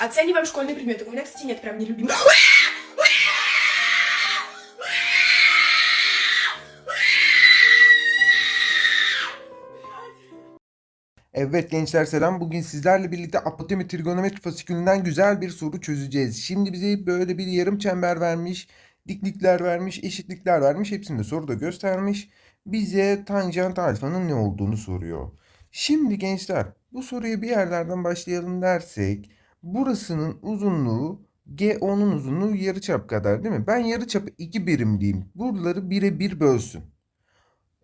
Оцениваем школьные предметы. У меня, кстати, нет прям нелюбимых. Evet gençler selam. Bugün sizlerle birlikte apotemi trigonometri fasikülünden güzel bir soru çözeceğiz. Şimdi bize böyle bir yarım çember vermiş, diklikler vermiş, eşitlikler vermiş. Hepsini de soruda göstermiş. Bize tanjant alfanın ne olduğunu soruyor. Şimdi gençler bu soruya bir yerlerden başlayalım dersek burasının uzunluğu G10'un uzunluğu yarıçap kadar değil mi? Ben yarıçapı 2 birim diyeyim. Buraları 1'e 1 bölsün.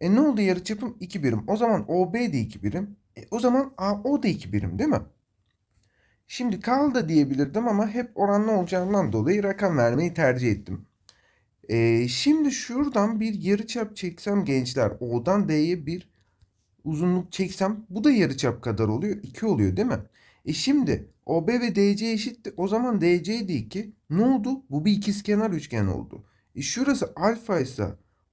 E ne oldu yarıçapım 2 birim. O zaman OB de 2 birim. E, o zaman AO da 2 birim değil mi? Şimdi kal da diyebilirdim ama hep oranlı olacağından dolayı rakam vermeyi tercih ettim. E, şimdi şuradan bir yarıçap çeksem gençler O'dan D'ye bir uzunluk çeksem bu da yarıçap kadar oluyor. 2 oluyor değil mi? E şimdi OB ve DC eşitti. O zaman DC de 2. Ne oldu? Bu bir ikizkenar üçgen oldu. E şurası alfa ise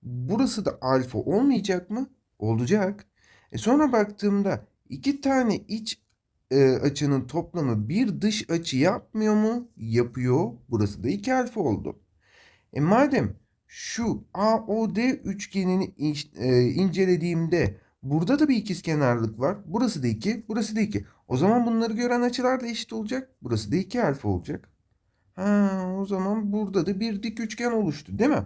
burası da alfa olmayacak mı? Olacak. E sonra baktığımda iki tane iç e, açının toplamı bir dış açı yapmıyor mu? Yapıyor. Burası da 2 alfa oldu. E madem şu AOD üçgenini inç- e, incelediğimde burada da bir ikizkenarlık var. Burası da 2, burası da 2. O zaman bunları gören açılar da eşit olacak. Burası da 2 alfa olacak. Ha, o zaman burada da bir dik üçgen oluştu, değil mi?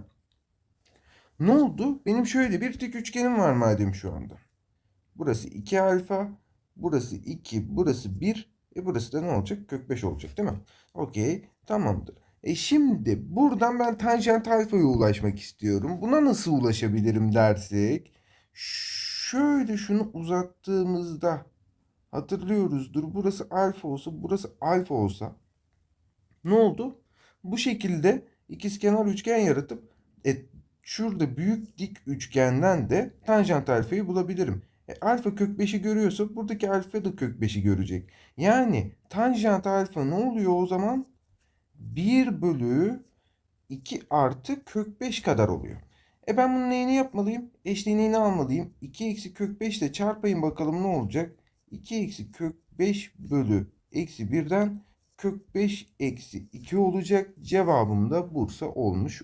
Ne oldu? Benim şöyle bir dik üçgenim var madem şu anda. Burası 2 alfa, burası 2, burası 1, e burası da ne olacak? Kök 5 olacak değil mi? Okey, tamamdır. E şimdi buradan ben tanjant alfaya ulaşmak istiyorum. Buna nasıl ulaşabilirim dersek, şöyle şunu uzattığımızda hatırlıyoruzdur. Burası alfa olsa, burası alfa olsa ne oldu? Bu şekilde ikizkenar üçgen yaratıp e, şurada büyük dik üçgenden de tanjant alfayı bulabilirim. E, alfa kök 5'i görüyorsa buradaki alfa da kök 5'i görecek. Yani tanjant alfa ne oluyor o zaman? 1 bölü 2 artı kök 5 kadar oluyor. E ben bunun neyini yapmalıyım? Eşliğini almalıyım. 2 eksi kök 5 ile çarpayım bakalım ne olacak? 2 eksi kök 5 bölü eksi 1'den kök 5 eksi 2 olacak. Cevabım da Bursa olmuş